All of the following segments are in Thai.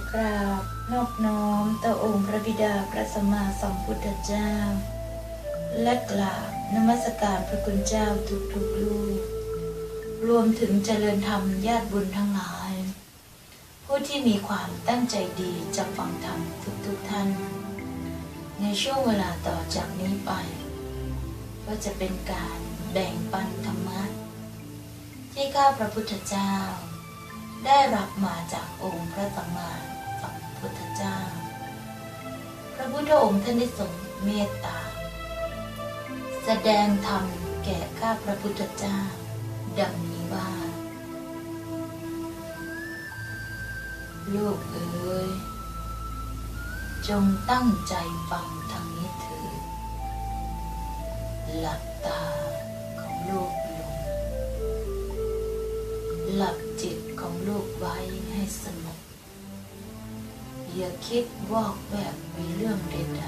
ขอกราบนอบน้อมต่อองค์พระบิดาพระสัมมาสัมพุทธเจ้า และกราบนมัสการพระคุณเจ้าทุกๆลูกรวมถึงเจริญธรรมญาติบุญทั้งหลาย ผู้ที่มีความตั้งใจดีจะฟังธรรมทุกๆท่าน ในช่วงเวลาต่อจากนี้ไป ก็จะเป็นการแบ่งปันธรรมะ ที่ข้าพระพุทธเจ้า ได้รับมาจากองค์พระสัมมาส พุทธเจ้า พระพุทธองค์ท่านได้ทรงเมตตา แสดงธรรมแก่ข้าพระพุทธเจ้า ดังนี้ว่า ลูกเอ๋ยจงตั้งใจฟังทางนี้เถิดหลับตาของลูกลงหลับจิตของลูกไว้ให้สงบ อย่าคิดวอกแวกไปเรื่องใด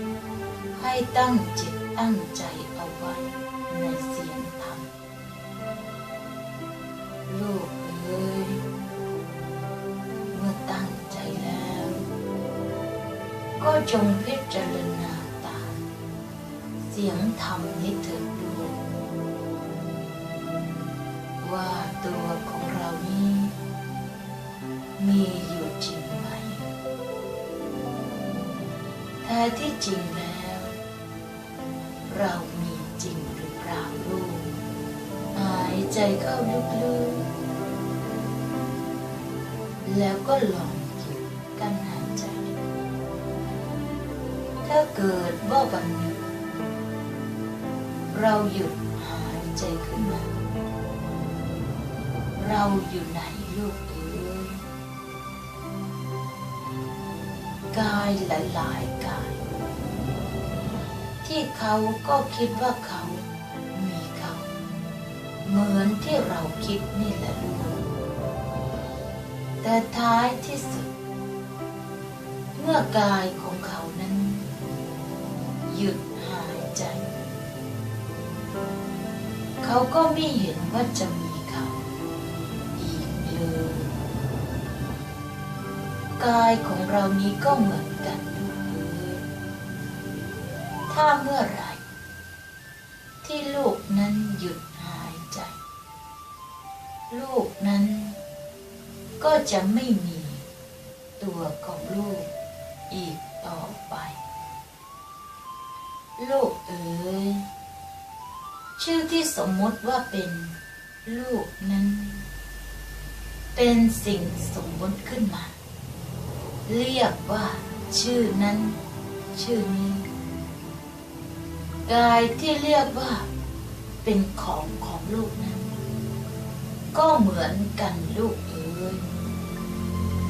ๆ ให้ตั้งจิตตั้งใจเอาไว้ในเสียงธรรม ลูกเอ๋ยเมื่อตั้งใจแล้ว ก็จงพิจารณาตามเสียงธรรมนี้เถิดลูกว่าตัว ท้ที่จริงแล้ว เรามีจริงหรือเปล่าลูกหายใจเข้าลึกๆแล้วก็ลองหยุดกันหายใจ ถ้าเกิดว่าวันหนึ่งเราหยุดหายใจขึ้นมา เราอยู่ไหนลูกเอ๋ยกายหลายๆกาย ที่เขาก็คิดว่าเขามีเขา เหมือนที่เราคิดนี่แหละลูกแต่ท้ายที่สุด เมื่อกายของเขานั้น หยุดหายใจ เขาก็ไม่เห็นว่าจะมีเขาอีกเลย กายของเรานี้ก็เหมือนกัน ถ้าเมื่อไรที่ลูกนั้นหยุดหายใจ ลูกนั้นก็จะไม่มีตัวของลูกอีกต่อไป ลูกเอ๋ยชื่อที่สมมติว่าเป็นลูกนั้น เป็นสิ่งสมมุติขึ้นมา เรียกว่าชื่อนั้น ชื่อนี้ กายที่เรียกว่าเป็นของของลูกนั้น ก็เหมือนกันลูกเอ๋ย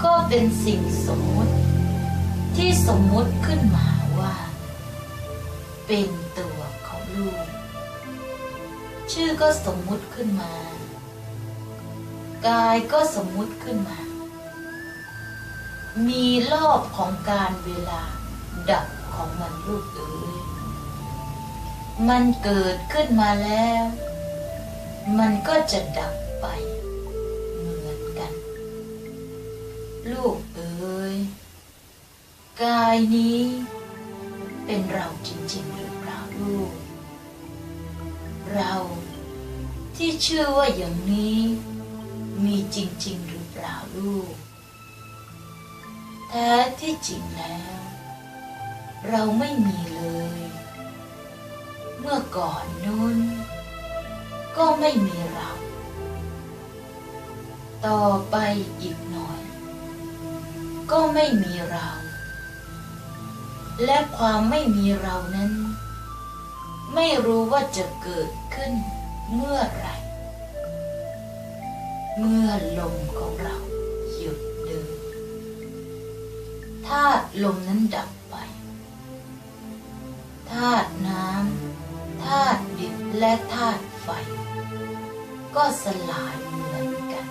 ก็เป็นสิ่งสมมุติ ที่สมมุติขึ้นมาว่า เป็นตัวของลูก ชื่อก็สมมุติขึ้นมา กายก็สมมุติขึ้นมา มีรอบของการเวลาดับของมันลูกเอ๋ย มันเกิดขึ้นมาแล้ว มันก็จะดับไป เหมือนกัน ลูกเอ๋ยกายนี้ เป็นเราจริงๆหรือเปล่าลูก เราที่เชื่อว่าอย่างนี้ มีจริงๆหรือเปล่าลูกแท้ที่จริงแล้ว เราไม่มีเลย เมื่อก่อนนู้น ก็ไม่มีเรา ต่อไปอีกหน่อย ก็ไม่มีเรา และความไม่มีเรานั้น ไม่รู้ว่าจะเกิดขึ้นเมื่อไร เมื่อลมของเราหยุดเดินธาตุลมนั้นดับไปธาตุน้ำ ธาตุดินและธาตุไฟ ก็สลายเหมือนกัน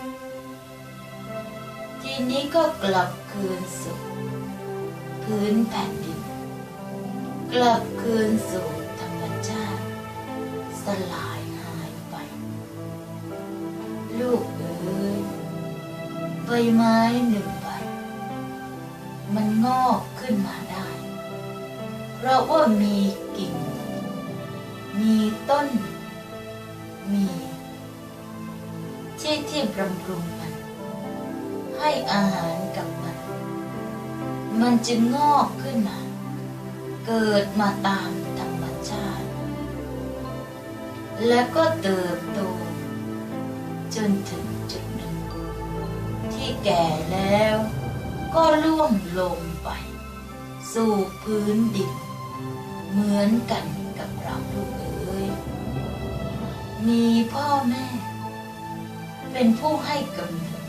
ทีนี้ก็กลับคืนสู่พื้นแผ่นดิน กลับคืนสู่ธรรมชาติ สลายหายไป ลูกเอ๋ยใบไม้หนึ่งใบมันงอกขึ้นมาได้ เพราะว่ามี มีต้น มี ที่ที่บำรุงมัน ให้อาหารกับมัน มันจึงงอกขึ้นมา เกิดมาตามธรรมชาติ และก็เติบโต จนถึงจุดหนึ่ง ที่แก่แล้วก็ล่วงลงไป สู่พื้นดินเหมือนกัน มีพ่อแม่ เป็นผู้ให้กำเนิด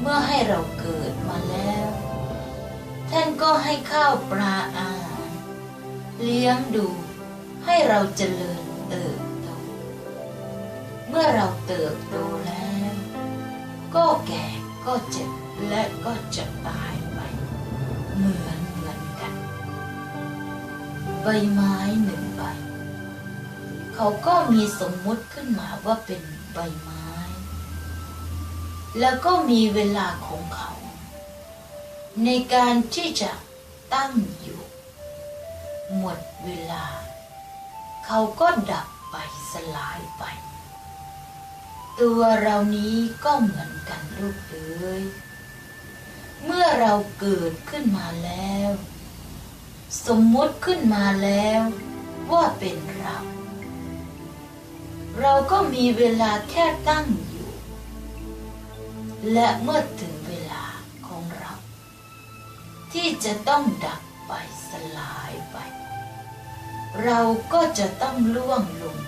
เมื่อให้เราเกิดมาแล้ว ท่านก็ให้ข้าวปลาอาหาร เลี้ยงดูให้เราเจริญเติบโต เมื่อเราเติบโตแล้ว ก็แก่ก็เจ็บและก็จะตายไป เหมือนเหมือนกัน ใบไม้หนึ่ง เขาก็มีสมมุติขึ้นมาว่าเป็นใบไม้ แล้วก็มีเวลาของเขา ในการที่จะตั้งอยู่ หมดเวลา เขาก็ดับไปสลายไป ตัวเรานี้ก็เหมือนกันลูกเอ๋ยเมื่อเราเกิดขึ้นมาแล้ว สมมุติขึ้นมาแล้ว ว่าเป็นเรา เราก็มีเวลาแค่ตั้งอยู่ และเมื่อถึงเวลาของเรา ที่จะต้องดับไปสลายไป เราก็จะต้องล่วงลง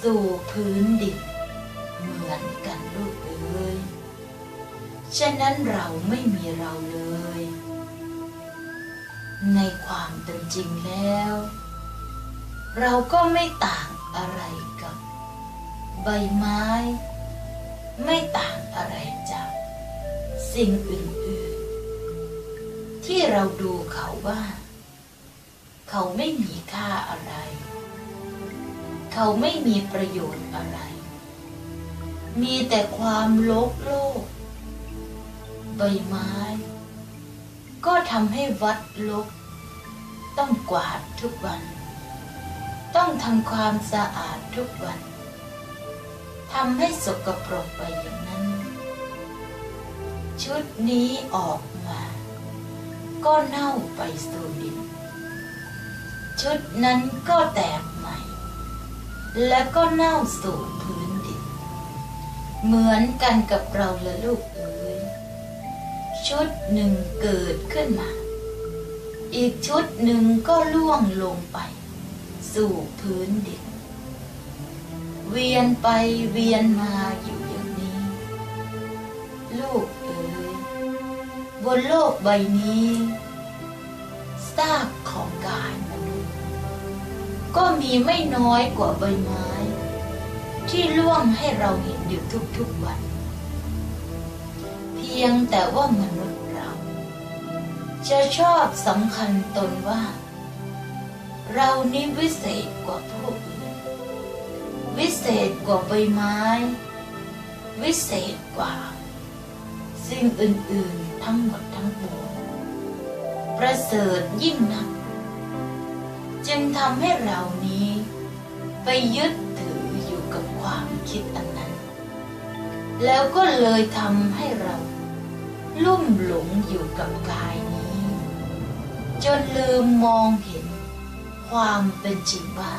สู่พื้นดินเหมือนกันลูกเอ้ยฉะนั้นเราไม่มีเราเลย ในความเป็นจริงแล้ว เราก็ไม่ต่างอะไรกับ ใบไม้ ไม่ต่างอะไรจากสิ่งอื่นๆ ที่เราดูเขาว่า เขาไม่มีค่าอะไร เขาไม่มีประโยชน์อะไร มีแต่ความโลกโลก ใบไม้ ก็ทำให้วัดลก ต้องกวาดทุกวัน ต้องทำความสะอาดทุกวัน ทำให้สกปรกไปอย่างนั้น ชุดนี้ออกมา ก็เน่าไปสู่ดิน ชุดนั้นก็แตกใหม่ และก็เน่าสู่พื้นดิน เหมือนกันกับเราและลูกเอ๋ยชุดหนึ่งเกิดขึ้นมา อีกชุดหนึ่งก็ล่วงลงไป สู่พื้นดิน เวียนไปเวียนมาอยู่อย่างนี้ ลูกเอ๋ยบนโลกใบนี้ซากของกายมนุษย์ ก็มีไม่น้อยกว่าใบไม้ ที่ล่วงให้เราเห็นอยู่ทุกๆวัน เพียงแต่ว่ามนุษย์เรา จะชอบสำคัญตนว่า เรานี้วิเศษกว่าผู้อื่น วิเศษกว่าใบไม้ วิเศษกว่า สิ่งอื่น ๆ ทั้งหมดทั้งปวงประเสริฐยิ่งนัก จึงทำให้เรานี้ ไปยึดถืออยู่กับความคิดอันนั้น แล้วก็เลยทำให้เรา ลุ่มหลงอยู่กับกายนี้ จนลืมมองเห็นความเป็นจริงว่า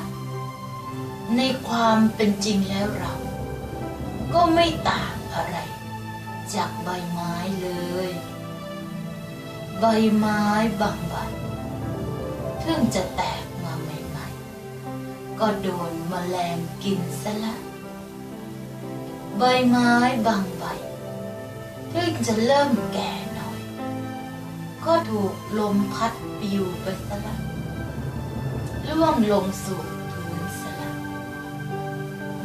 ในความเป็นจริงแล้วเรา ก็ไม่ต่างอะไร จากใบไม้เลย ใบไม้บางใบเพิ่งจะแตกมาใหม่ๆ ก็โดนแมลงกินซะละ ใบไม้บางใบเพิ่งจะเริ่มแก่หน่อย ก็ถูกลมพัดปลิวไปซะละล่วงลงสู่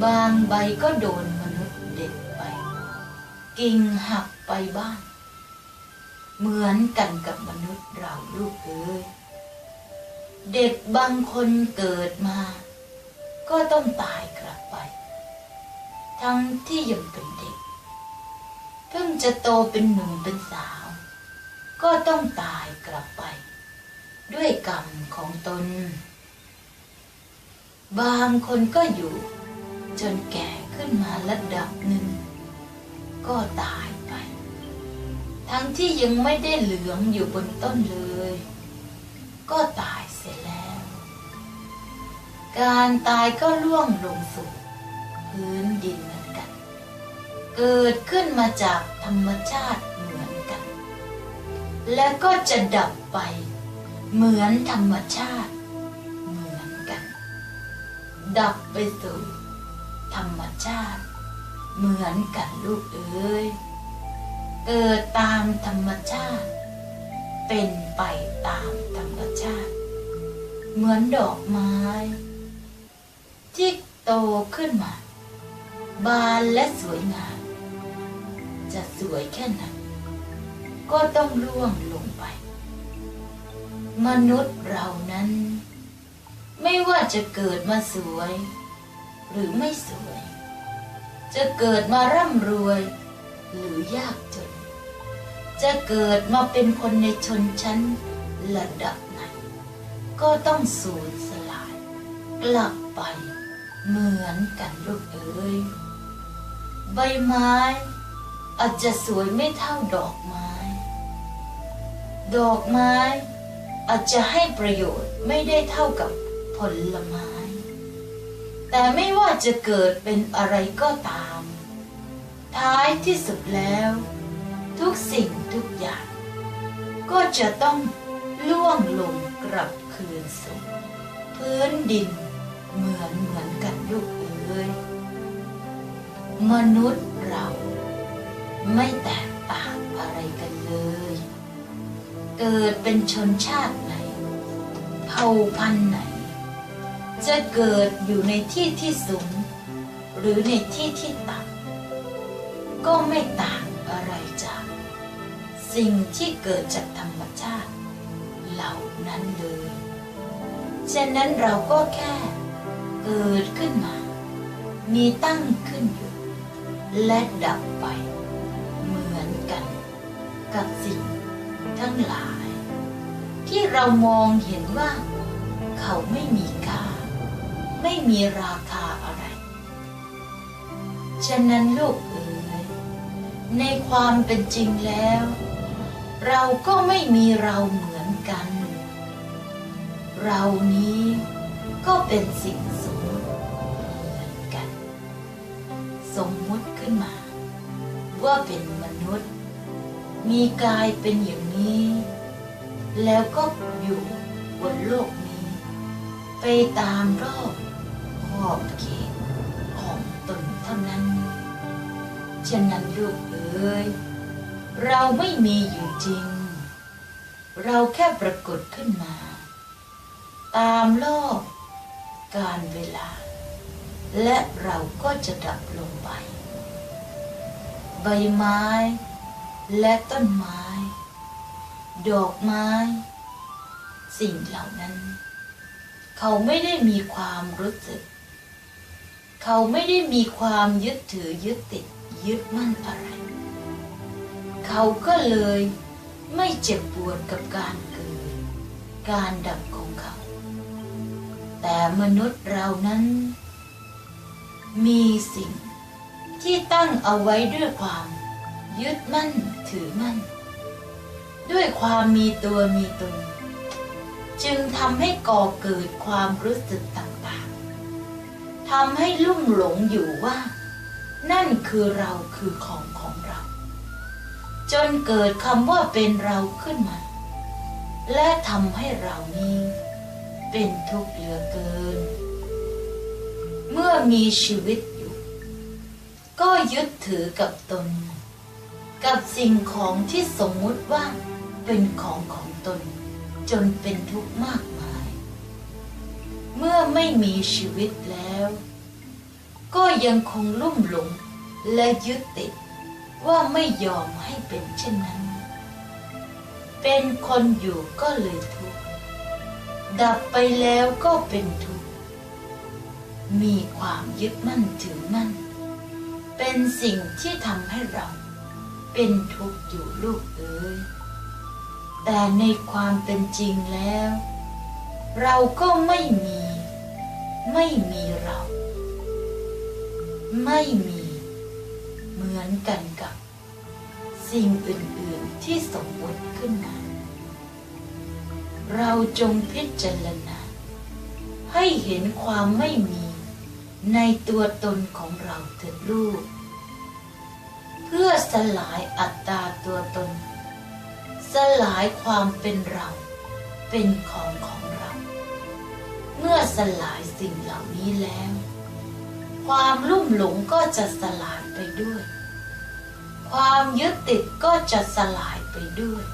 บางใบก็โดนมนุษย์เด็ดไป กิ่งหักไปบ้าง เหมือนกันกับมนุษย์เราลูกเอ้ยเด็กบางคนเกิดมา ก็ต้องตายกลับไป ทั้งที่ยังเป็นเด็ก เพิ่งจะโตเป็นหนุ่มเป็นสาว ก็ต้องตายกลับไป ด้วยกรรมของตน บางคนก็อยู่ จนแก่ขึ้นมาระดับหนึ่ง ก็ตายไป ทั้งที่ยังไม่ได้เหลืองอยู่บนต้นเลย ก็ตายเสร็จแล้ว การตายก็ล่วงลงสู่พื้นดินเหมือนกัน เกิดขึ้นมาจากธรรมชาติเหมือนกัน และก็จะดับไป เหมือนธรรมชาติ เหมือนกัน ดับไปสู่ ธรรมชาติ เหมือนกันลูกเอ้ยเกิดตามธรรมชาติ เป็นไปตามธรรมชาติ เหมือนดอกไม้ ที่โตขึ้นมา บานและสวยงาม จะสวยแค่ไหนก็ต้องร่วงลงไป มนุษย์เรานั้น ไม่ว่าจะเกิดมาสวย หรือไม่สวย จะเกิดมาร่ำรวย หรือยากจน จะเกิดมาเป็นคนในชนชั้นระดับไหน ก็ต้องสูญสลาย กลับไป เหมือนกันลูกเอ้ยใบไม้อาจจะสวยไม่เท่าดอกไม้ ดอกไม้อาจจะให้ประโยชน์ไม่ได้เท่ากับผลไม้ แต่ไม่ว่าจะเกิดเป็นอะไรก็ตาม ท้ายที่สุดแล้ว ทุกสิ่งทุกอย่าง ก็จะต้องล่วงลงกลับคืนสู่พื้นดินเหมือนเหมือนกันลูกเอ้ยมนุษย์เราไม่แตกต่างอะไรกันเลย เกิดเป็นชนชาติไหน เผ่าพันธุ์ไหน จะเกิดอยู่ในที่ที่สูง หรือในที่ที่ต่ำก็ไม่ต่างอะไรจาก สิ่งที่เกิดจากธรรมชาติ เหล่านั้นเลยฉะนั้นเราก็แค่เกิดขึ้นมา มีตั้งขึ้นอยู่ และดับไป เหมือนกันกับสิ่งทั้งหลาย ที่เรามองเห็นว่า เขาไม่มีค่า ไม่มีราคาอะไร ฉะนั้นลูกเอ๋ยในความเป็นจริงแล้ว เราก็ไม่มีเราเหมือนกัน เรานี้ก็เป็นสิ่งสมมติเหมือนกัน สมมุติขึ้นมา ว่าเป็นมนุษย์ มีกายเป็นอย่างนี้ แล้วก็อยู่บนโลกนี้ ไปตามรอบ ขอบเขตของตนเท่านั้น ฉะนั้นลูกเอ๋ยเราไม่มีอยู่จริง เราแค่ปรากฏขึ้นมา ตามรอบการเวลา และเราก็จะดับลงไป ใบไม้ และต้นไม้ ดอกไม้ สิ่งเหล่านั้น เขาไม่ได้มีความรู้สึก เขาไม่ได้มีความยึดถือยึดติดยึดมั่นอะไร เขาก็เลยไม่เจ็บปวดกับการเกิด การดับของเขา แต่มนุษย์เรานั้น มีสิ่งที่ตั้งเอาไว้ด้วยความยึดมั่นถือมั่น ด้วยความมีตัวมีตน จึงทำให้ก่อเกิดความรู้สึกต่าง ทำให้ลุ่มหลงอยู่ว่า นั่นคือเราคือของของเรา จนเกิดคำว่าเป็นเราขึ้นมา และทำให้เรานี้ เป็นทุกข์เหลือเกิน เมื่อมีชีวิตอยู่ ก็ยึดถือกับตน กับสิ่งของที่สมมุติว่าเป็นของของตน จนเป็นทุกข์มากมาย มื่อไม่มีชีวิตแล้ว ก็ยังคงลุ่มหลงและยึดติดว่าไม่ยอมให้เป็นเช่นนั้น เป็นคนอยู่ก็เลยทุกข์ ดับไปแล้วก็เป็นทุกข์ มีความยึดมั่นถือมั่น เป็นสิ่งที่ทำให้เราเป็นทุกข์อยู่ลูกเอ๋ย แต่ในความเป็นจริงแล้ว เราก็ไม่มี ไม่มีเรา ไม่มีเหมือนกันกับ สิ่งอื่น ๆที่สมมติขึ้นมา เราจงพิจารณา ให้เห็นความไม่มีในตัวตนของเราเถิดลูก เพื่อสลายอัตตาตัวตน สลายความเป็นเราเป็นของของ เมื่อสลายสิ่งเหล่านี้แล้ว ความลุ่มหลงก็จะสลายไปด้วย ความยึดติดก็จะสลายไปด้วย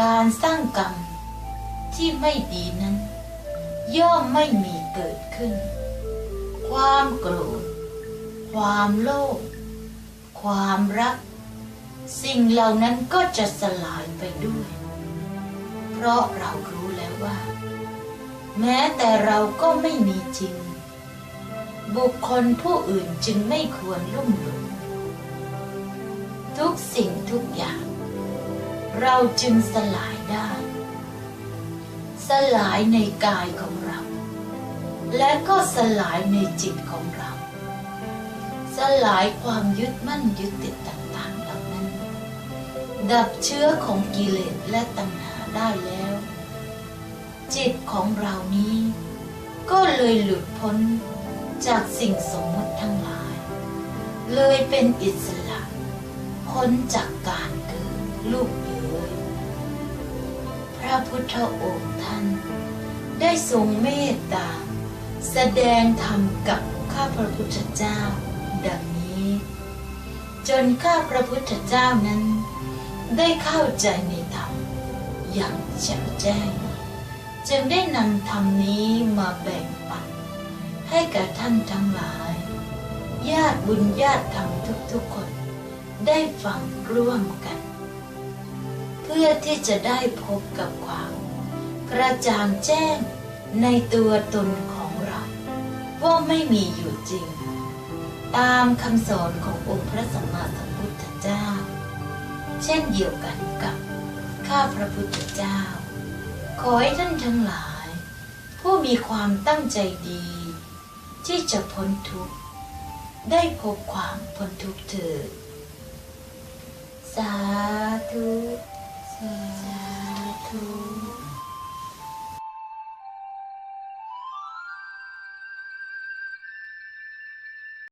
การสร้างกรรมที่ไม่ดีนั้น ย่อมไม่มีเกิดขึ้น ความโกรธ ความโลภ ความรัก สิ่งเหล่านั้นก็จะสลายไปด้วย เพราะเรารู้แล้วว่า แม้แต่เราก็ไม่มีจริง บุคคลผู้อื่นจึงไม่ควรลุ่มหลงทุกสิ่งทุกอย่าง เราจึงสลายได้ สลายในกายของเรา และก็สลายในจิตของเรา สลายความยึดมั่นยึดติดต่างๆเหล่านั้น ดับเชื้อของกิเลสและตัณหาได้แล้ว จิตของเรานี้ ก็เลยหลุดพ้นจากสิ่งสมมติทั้งหลาย เลยเป็นอิสระพ้นจากการเกิดลูกเอ๋ยพระพุทธองค์ท่าน ได้ทรงเมตตา แสดงธรรมกับข้าพระพุทธเจ้า ดังนี้ จนข้าพระพุทธเจ้านั้น ได้เข้าใจในธรรมอย่างแจ่มแจ้ง จึงได้นำธรรมนี้มาแบ่งปัน ให้กับท่านทั้งหลาย ญาติบุญญาติธรรมทุกๆคน ได้ฟังร่วมกัน เพื่อที่จะได้พบกับความกระจ่างแจ้งในตัวตนของเรา ว่าไม่มีอยู่จริง ตามคำสอนขององค์พระสัมมาสัมพุทธเจ้า เช่นเดียวกันกับข้าพระพุทธเจ้า ขอให้ท่านทั้งหลาย ผู้มีความตั้งใจดี ที่จะพ้นทุกข์ ได้พบความพ้นทุกข์เถิดสาธุ สาธุ